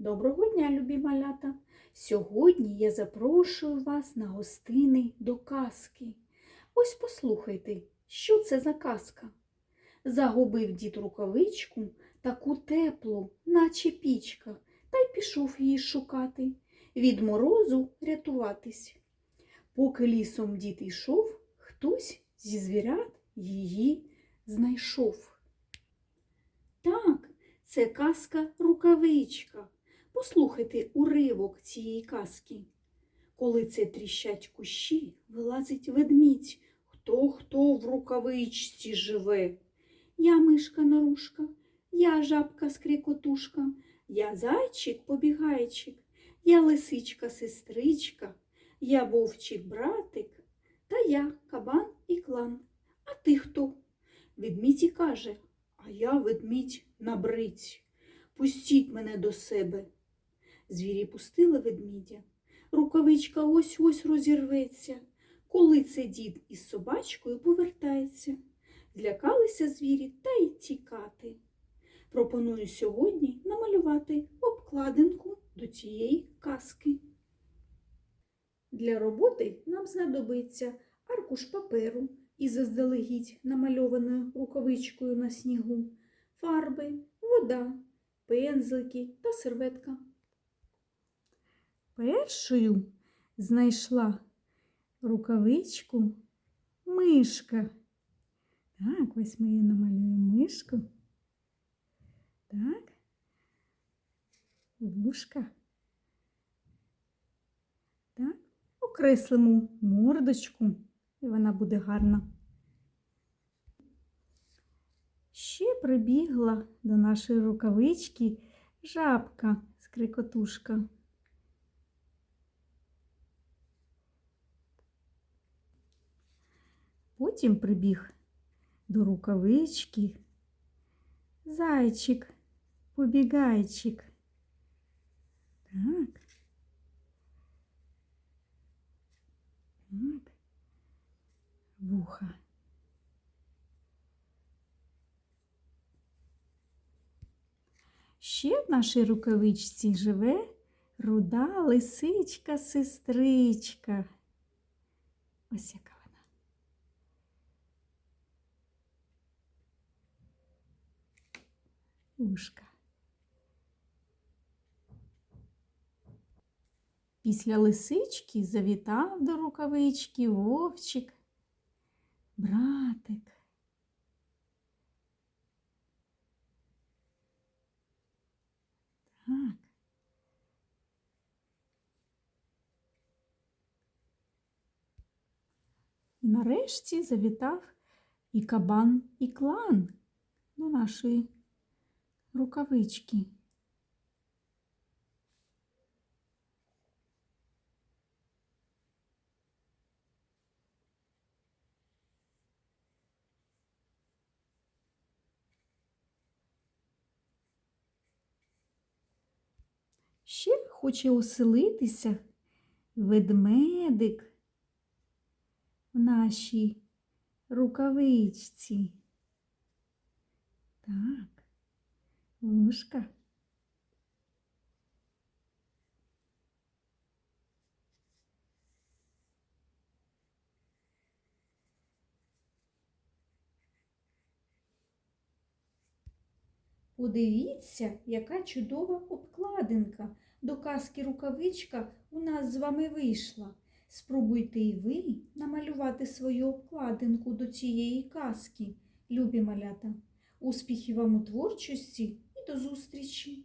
Доброго дня, любі малята! Сьогодні я запрошую вас на гостини до казки. Ось послухайте, що це за казка. Загубив дід рукавичку таку теплу, наче пічка, та й пішов її шукати, від морозу рятуватись. Поки лісом дід йшов, хтось зі звірят її знайшов. Так, це казка рукавичка. Послухайте уривок цієї казки. Коли це тріщать кущі, вилазить ведмідь. Хто хто в рукавичці живе? Я мишка нарушка, я жабка скрикотушка, я зайчик побігайчик, я лисичка сестричка, я вовчик братик, та я кабан і клан. А ти хто? Ведмідь і каже, а я ведмідь набриць. Пустіть мене до себе. Звірі пустили ведмідя. Рукавичка ось ось розірветься. Коли це дід із собачкою повертається. Злякалися звірі та й тікати. Пропоную сьогодні намалювати обкладинку до цієї казки. Для роботи нам знадобиться аркуш паперу із заздалегідь намальованою рукавичкою на снігу, фарби, вода, пензлики та серветка. Першою знайшла рукавичку мишка. Так, ось ми її намалюємо мишку. Так. Вушка. Так. Окреслимо мордочку, і вона буде гарна. Ще прибігла до нашої рукавички жабка скрикотушка. Потім прибіг до рукавички зайчик, побігайчик. Так. Так. Вуха. Ще в нашій рукавичці живе руда лисичка сестричка. Ось яка Вона. Ушка. Після лисички завітав до рукавички вовчик, братик. Так. І нарешті завітав і кабан, і клан до нашої рукавички. Ще хоче оселитися ведмедик в нашій рукавичці. Так, вушка. Подивіться, яка чудова обкладинка. До казки рукавичка у нас з вами вийшла. Спробуйте і ви намалювати свою обкладинку до цієї казки, любі малята. Успіхів вам у творчості до зустрічі!